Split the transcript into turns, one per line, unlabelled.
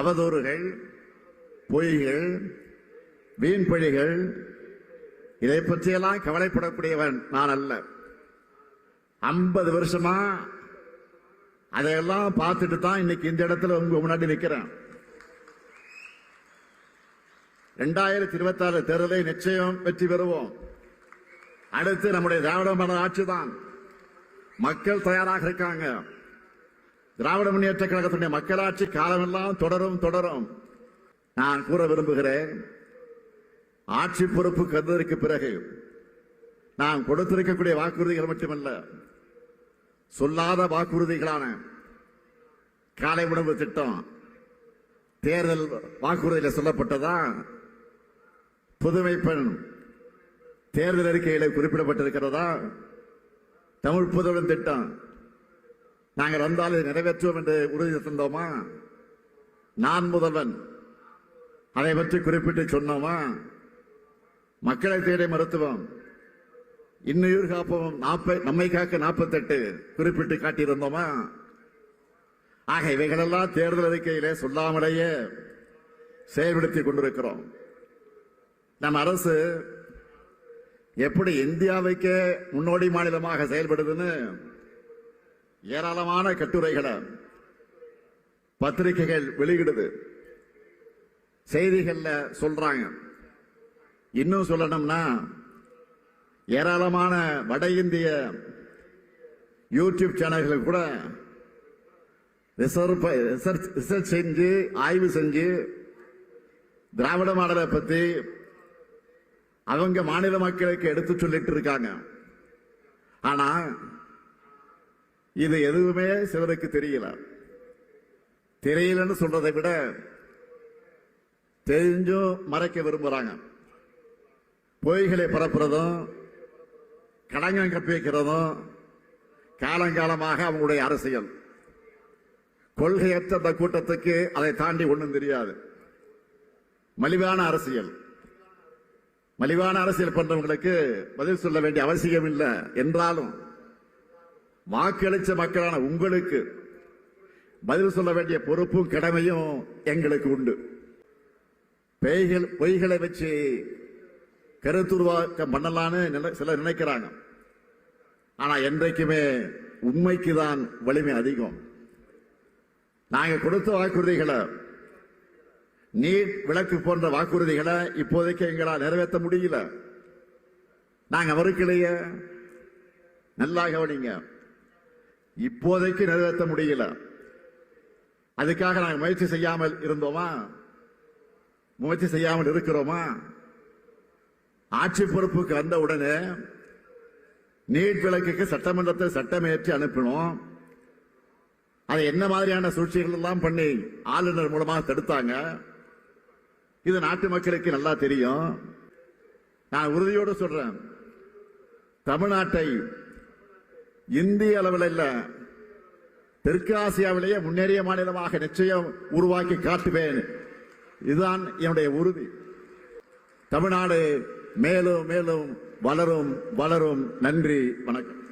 அவதூறுகள் பொய்கள் வீண்பழிகள் இதை பற்றியெல்லாம் கவலைப்படக்கூடியவன் நான் அல்ல. ஐம்பது வருஷமா அதையெல்லாம் பார்த்துட்டு தான் இன்னைக்கு இந்த இடத்துல உங்க முன்னாடி நிற்கிறேன் ரெண்டாயிரத்தி இருபத்தி ஆறு தேர்தலை நிச்சயம் வெற்றி பெறுவோம். அடுத்து நம்முடைய திராவிட மாடல் ஆட்சி தான் மக்கள் தயாராக இருக்காங்க. திராவிட முன்னேற்ற கழகத்துடைய மக்களாட்சி காலமெல்லாம் தொடரும் தொடரும். நான் கூற விரும்புகிறேன் ஆட்சி பொறுப்பு கருதற்கு பிறகு நான் கொடுத்திருக்கக்கூடிய வாக்குறுதிகள் மட்டுமல்ல சொல்லாத வாக்குறுதிகளான காலை உணவு திட்டம் தேர்தல் வாக்குறுதியில் சொல்லப்பட்டதா? புதுமை பெண் தேர்தல் அறிக்கையில் குறிப்பிடப்பட்டிருக்கிறதா? தமிழ் புதுவன் திட்டம் நாங்கள் வந்தால் இதை நிறைவேற்றுவோம் என்று உறுதி தந்தோமா? நான் முதல்வன். அதை பற்றி குறிப்பிட்டு சொன்னோமா? மக்களை தேடி மருத்துவம் இன்னுயிர் காப்போம். நாற்பது நம்மை காக்க நாற்பத்தெட்டு குறிப்பிட்டு காட்டியிருந்தோமா? ஆக இவைகளெல்லாம் தேர்தல் அறிக்கையிலே சொல்லாமலேயே செயல்படுத்தி கொண்டிருக்கிறோம். நம் அரசு எப்படி இந்தியாவுக்கே முன்னோடி மாநிலமாக செயல்படுதுன்னு ஏராளமான கட்டுரைகளை பத்திரிகைகள் வெளியிடுது. செய்திகள்ல சொல்றாங்க. இன்னும் சொல்லணும்னா ஏராளமான வட இந்திய யூடியூப் சேனல்கள் கூட ரிசர்வ் ரிசர்ச் ரிசர்ச் செஞ்சு ஆய்வு செஞ்சு திராவிட மாடலை பத்தி அவங்க மாநில மக்களுக்கு எடுத்து சொல்லிட்டு இருக்காங்க. ஆனா இது எதுவுமே சிலருக்கு தெரியல. தெரியலன்னு சொல்றதை விட தெரிஞ்சும் மறைக்க விரும்புறாங்க. பொய்களை பரப்புறதும் கடங்கம் கப்பி வைக்கிறதும் காலங்காலமாக அவங்களுடைய அரசியல். கொள்கையற்ற அந்த கூட்டத்துக்கு அதை தாண்டி ஒன்றும் தெரியாது. மலிவான அரசியல். மலிவான அரசியல் பண்றவங்களுக்கு பதில் சொல்ல வேண்டிய அவசியம் இல்லை என்றாலும் வாக்களிச்ச மக்களான உங்களுக்கு பதில் சொல்ல வேண்டிய பொறுப்பும் கடமையும் எங்களுக்கு உண்டு. பேய்கள் பொய்களை வச்சு கருத்துருவாக்கம் பண்ணலான்னு நினை- சிலர் நினைக்கிறாங்க. ஆனா என்றைக்குமே உண்மைக்கு தான் வலிமை அதிகம். நாங்கள் கொடுத்த வாக்குறுதிகளை நீட் விளக்கு போன்ற வாக்குறுதிகளை இப்போதைக்கு எங்களால் நிறைவேற்ற முடியல. நாங்கள் மறுக்கலையே நல்லா கவனிங்க இப்போதைக்கு நிறைவேற்ற முடியல. அதுக்காக நாங்கள் முயற்சி செய்யாமல் இருந்தோமா? முயற்சி செய்யாமல் இருக்கிறோமா? ஆட்சி பொறுப்புக்கு வந்த உடனே நீட் விளக்குக்கு சட்டமன்றத்தை சட்டமேற்றி அனுப்பினோம். அதை என்ன மாதிரியான சூழ்ச்சிகள் எல்லாம் பண்ணி ஆளுநர் மூலமாக தடுத்தாங்க? இது நாட்டு மக்களுக்கு நல்லா தெரியும். நான் உறுதியோடு சொல்றேன். தமிழ்நாட்டை இந்திய அளவில் இல்ல தெற்கு ஆசியாவிலேயே முன்னேறிய மாநிலமாக நிச்சயம் உருவாக்கி காட்டுவேன். இதுதான் என்னுடைய உறுதி. தமிழ்நாடு மேலும் மேலும் வளரும் வளரும். நன்றி வணக்கம்.